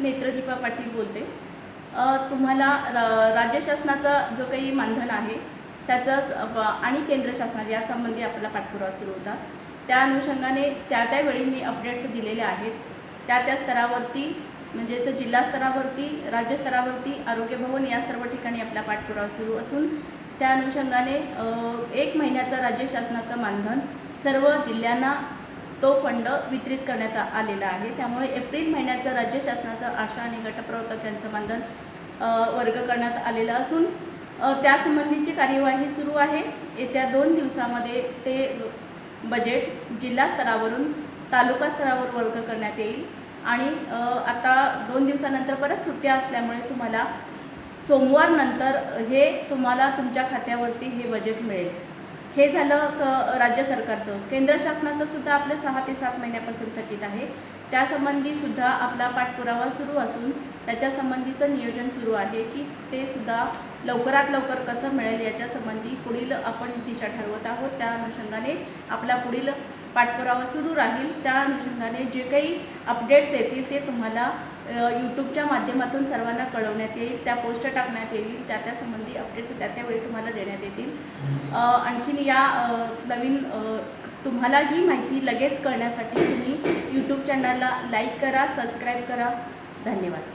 नेत्रदीपा पाटील बोलते. तुम्हाला र- राज्य शासनाचा जो काही मानधन आहे त्याचं स- आणि केंद्र शासनाचा यासंबंधी आपला पाठपुरावा सुरू होता. त्या अनुषंगाने त्या त्यावेळी मी अपडेट्स दिलेले आहेत. त्या त्या स्तरावरती म्हणजेच जिल्हा स्तरावरती राज्य स्तरावरती आरोग्य भवन या सर्व ठिकाणी आपला पाठपुरावा सुरू असून त्या अनुषंगाने एक महिन्याचं राज्य शासनाचं मानधन सर्व जिल्ह्यांना तो फंड वितरित करण्यात आलेला आहे. त्यामुळे एप्रिल महिन्याचं राज्य शासनाचं आशा आणि गटप्रवर्तक यांचं मानधन वर्ग करण्यात आलेलं असून त्यासंबंधीची कार्यवाही सुरू आहे. येत्या दोन दिवसामध्ये ते बजेट जिल्हा स्तरावरून तालुका स्तरावर वर्ग करण्यात येईल आणि आता दोन दिवसानंतर परत सुट्ट्या असल्यामुळे तुम्हाला सोमवारनंतर हे तुम्हाला तुमच्या खात्यावरती हे बजेट मिळेल. हे झालं क राज्य सरकारचं. केंद्र शासनाचं सुद्धा आपलं सहा ते सात महिन्यापासून थकीत आहे. त्यासंबंधी सुद्धा आपला पाठपुरावा सुरू असून त्याच्यासंबंधीचं नियोजन सुरू आहे की ते सुद्धा लवकरात लवकर कसं मिळेल याच्यासंबंधी पुढील आपण दिशा ठरवत आहोत. त्या अनुषंगाने आपला पुढील पाठपुरावा सुरू राहील. त्या अनुषंगाने जे काही अपडेट्स येतील ते तुम्हाला यूट्यूबच्या माध्यमातून सर्वांना कळवण्यात येईल. त्या पोस्ट टाकण्यात येईल. त्या त्या संबंधी अपडेट्स त्या त्यावेळी तुम्हाला देण्यात येतील. आणखीन या नवीन तुम्हाला ही माहिती लगेच कळण्यासाठी तुम्ही यूट्यूब चॅनलला लाईक करा सबस्क्राईब करा. धन्यवाद.